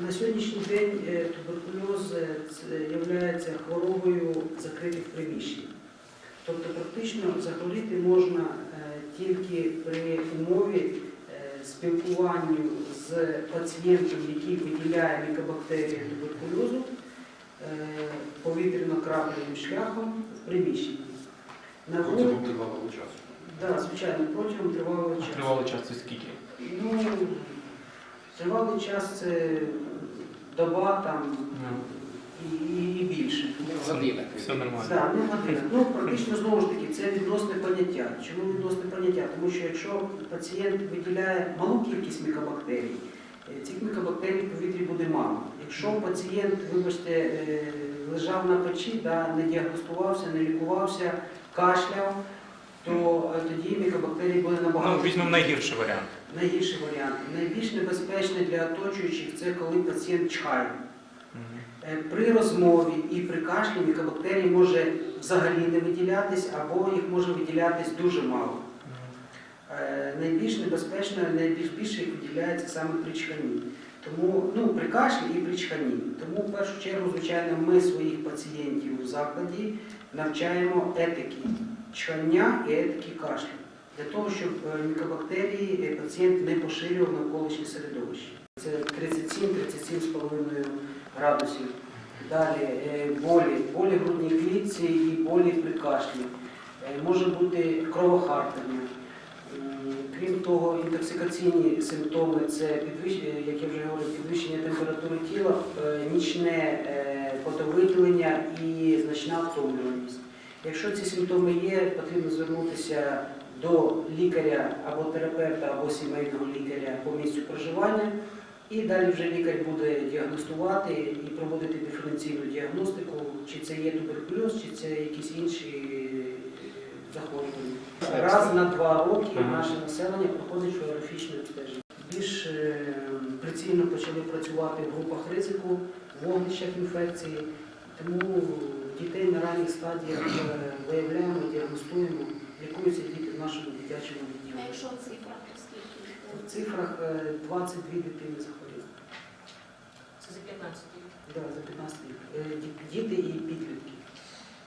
На сьогоднішній день е, туберкульоз е, є хворобою закритих приміщень. Тобто практично захворіти можна е, тільки при умові спілкуванню з пацієнтом, який виділяє мікобактерії туберкульозу повітряно-крапельним шляхом в приміщенні. На Протягом тривалого часу. да, звичайно, протягом тривалого часу. Тривалий час це скільки? Ну, тривалий час це доба там і, і, і більше. Година. Все нормально. Так, не година. Ну, практично знову ж таки, це відносне поняття. Чому відносне поняття? Тому що якщо пацієнт виділяє малу кількість мікобактерій, е, цих мікобактерій в повітрі буде мало. Якщо пацієнт, вибачте, е, лежав на печі, да, не діагностувався, не лікувався, кашляв, то е, тоді мікобактерій візьмемо найгірший варіант. Найгірший варіант. Найбільш небезпечний для оточуючих це коли пацієнт чхає. Е, При розмові і при кашлі мікобактерій може взагалі не виділятись, або їх може виділятись дуже мало. Е, Найбільш небезпечно, найбільш більше їх виділяється саме при чханні. Тому ну, при кашлі і при чханні. Тому в першу чергу, звичайно, ми своїх пацієнтів у закладі навчаємо етики чхання і етики кашлю. Для того, щоб е, мікобактерії е, пацієнт не поширював навколишнє середовище. Це 37-37,5 градусів. Далі е, болі, болі грудній клітці і болі при кашлі. Може бути кровохаркання. Крім того, інтоксикаційні симптоми це підвищення, як я вже говорив, підвищення температури тіла, нічне потовиділення і значна втомлюваність. Якщо ці симптоми є, потрібно звернутися до лікаря або терапевта, або сімейного лікаря по місцю проживання. І далі вже лікар буде діагностувати і проводити диференційну діагностику, чи це є туберкульоз, чи це якісь інші е, захворювання. Раз на два роки наше населення проходить флюорографічне обстеження. Більш е, прицільно почали працювати в групах ризику, в вогнищах інфекції, тому дітей на ранніх стадіях е, виявляємо, діагностуємо, лікуються діти в нашому дитячому А якщо якщо цифрах, то скільки? В цифрах е, 22 дитини захворіли. Це за 15 років. Да, за 15 рік. Е, Діти і підлітки.